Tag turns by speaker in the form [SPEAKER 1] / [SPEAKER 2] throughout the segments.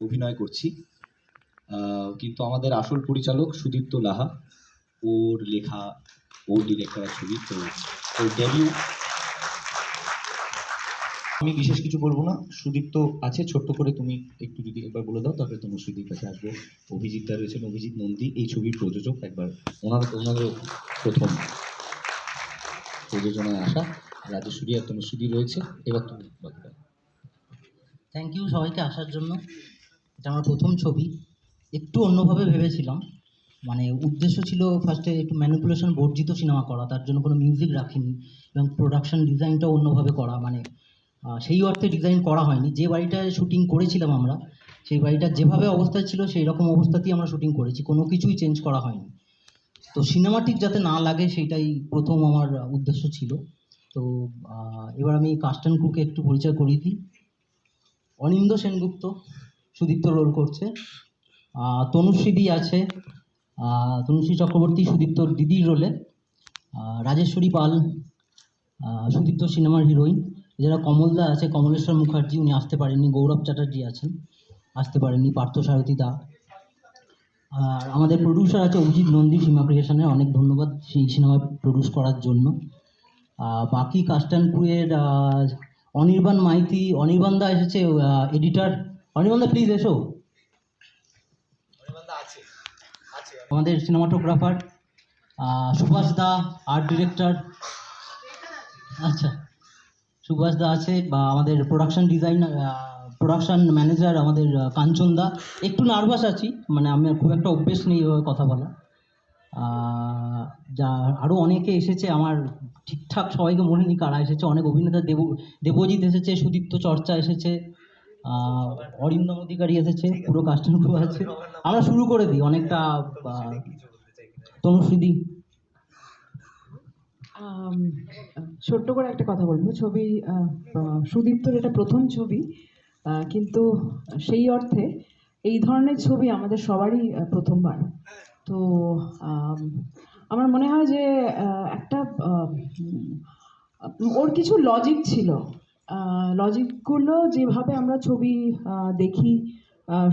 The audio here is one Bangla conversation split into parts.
[SPEAKER 1] অভিনয় করছি। কিন্তু আমাদের আসল পরিচালক সুদীপ্ত লাহা, ওর লেখা, ওর ডিরেক্ট করা ছবি তো ওর ডেবিউ আমি বিশেষ কিছু বলব না। সুদীপ্ত আছে, ছোট্ট করে তুমি একটু যদি একবার বলে দাও, তারপরে তুমি সুদীপ কাছে আসব। অভিজিৎ দা রয়েছেন, অভিজিৎ নন্দী, এই ছবির প্রযোজক একবার। ওনার ওনারও প্রথম প্রযোজনায় আসা। রাজেশ্বরী আর তনুশ্রী রয়েছে। এবার তুমি
[SPEAKER 2] থ্যাংক ইউ সবাইকে আসার জন্য। এটা আমার প্রথম ছবি। একটু অন্যভাবে ভেবেছিলাম। মানে উদ্দেশ্য ছিল ফার্স্টে একটু ম্যানিপুলেশন বর্জিত সিনেমা করা, তার জন্য কোনো মিউজিক রাখিনি এবং প্রোডাকশন ডিজাইনটাও অন্যভাবে করা। মানে সেই অর্থে ডিজাইন করা হয়নি। যে বাড়িটায় শুটিং করেছিলাম আমরা, সেই বাড়িটা যেভাবে অবস্থায় ছিল সেই রকম অবস্থাতেই আমরা শুটিং করেছি। কোনো কিছুই চেঞ্জ করা হয়নি। তো সিনেমাটিক যাতে না লাগে সেটাই প্রথম আমার উদ্দেশ্য ছিল। তো এবার আমি কাস্টন ক্রুকে একটু পরিচয় করিয়ে দিই। অনিন্দ সেনগুপ্ত। সুদীপ্ত রোল করছে। আহ, তনুশ্রীদি আছে। তনুশ্রী চক্রবর্তী সুদীপ্তর দিদির রোলে রাজেশ্বরী পাল সুদীপ্ত সিনেমার হিরোইন এছাড়া কমলদা আছে কমলেশ্বর মুখার্জি। উনি আসতে পারেননি। গৌরব চ্যাটার্জি আছেন। আসতে পারেননি। পার্থ সারথী দা। আর আমাদের প্রডিউসার আছে অভিজিৎ নন্দী সীমা ক্রিয়েশনের অনেক ধন্যবাদ সেই সিনেমা প্রডিউস করার জন্য। বাকি কাস্টানপুরের অনির্বাণ মাইতি অনির্বাণ দা এসেছে এডিটার অনির্বাণ দা প্লিজ এসো আমাদের cinematographer Subhash da art director আচ্ছা সুভাষ দা আছে বা আমাদের প্রোডাকশন ডিজাইনার প্রোডাকশন ম্যানেজার আমাদের কাঞ্চন দা। একটু নার্ভাস আছি মানে আমি খুব একটা অভ্যেস নেই এভাবে কথা বলা যা আরও অনেকে এসেছে আমার ঠিকঠাক সবাইকে মনে নেই কারা এসেছে। অনেক অভিনেতা দেব দেবজিৎ এসেছে সুদীপ্ত চর্চা এসেছে। অরিন্দম অধিকারী এসেছে, পুরো কাস্টম ক্রু আছে। আমরা শুরু করে দিই, অনেকটা তনুশ্রীদি
[SPEAKER 3] ছোট্ট করে একটা কথা বলব। ছবি সুদীপ্তর এটা প্রথম ছবি কিন্তু সেই অর্থে এই ধরনের ছবি আমাদের সবারই প্রথমবার। তো আমার মনে হয় যে একটা ওর কিছু লজিক ছিল। লজিকগুলো যেভাবে আমরা ছবি দেখি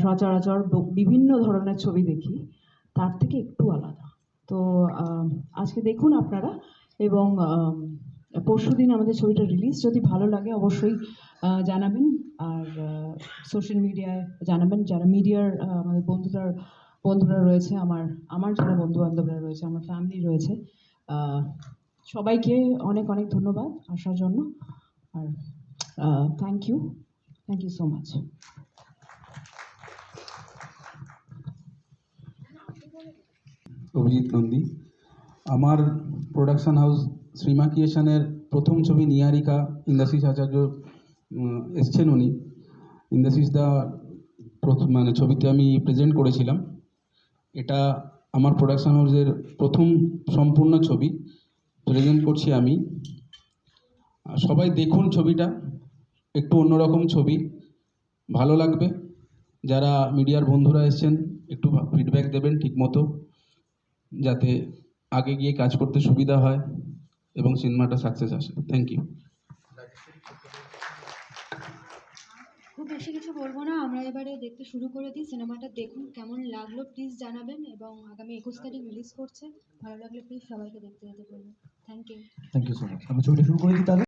[SPEAKER 3] সচরাচর বিভিন্ন ধরনের ছবি দেখি, তার থেকে একটু আলাদা। তো আজকে দেখুন আপনারা এবং পরশু দিন আমাদের ছবিটা রিলিজ যদি ভালো লাগে অবশ্যই জানাবেন। আর সোশ্যাল মিডিয়ায় জানাবেন। যারা মিডিয়ার আমাদের বন্ধুরা বন্ধুরা রয়েছে, আমার আমার যারা বন্ধু বান্ধবরা রয়েছে, আমার ফ্যামিলি রয়েছে সবাইকে অনেক অনেক ধন্যবাদ আসার জন্য। আর thank you thank you so much
[SPEAKER 4] Abhijit Nandi. আমার প্রোডাকশন হাউস শ্রীমা ক্রিয়েশনের প্রথম ছবি নিয়ারিকা ইন্দাসিস আচার্য এসছেন উনি। ইন্দাসিস দা প্রথম মানে ছবিতে আমি প্রেজেন্ট করেছিলাম। এটা আমার প্রোডাকশন হাউসের প্রথম সম্পূর্ণ ছবি। প্রেজেন্ট করছি আমি। সবাই দেখুন ছবিটা। একটু অন্যরকম ছবি। ভালো লাগবে। যারা মিডিয়ার বন্ধুরা এসছেন একটু ফিডব্যাক দেবেন ঠিকমতো যাতে আগে গিয়ে কাজ করতে সুবিধা হয় এবং সিনেমাটা সাকসেস আসে। থ্যাংক ইউ
[SPEAKER 5] খুব বেশি কিছু বলব না। আমরা এবারে দেখতে শুরু করে দিই। সিনেমাটা দেখুন কেমন লাগল প্লিজ জানাবেন এবং আগামী একুশ তারিখ রিলিজ করছে। ভালো লাগলে প্লিজ সবাইকে দেখতে যেতে বলবেন thank you
[SPEAKER 1] thank you so much আমি ছবিটা শুরু করে দিই তাহলে।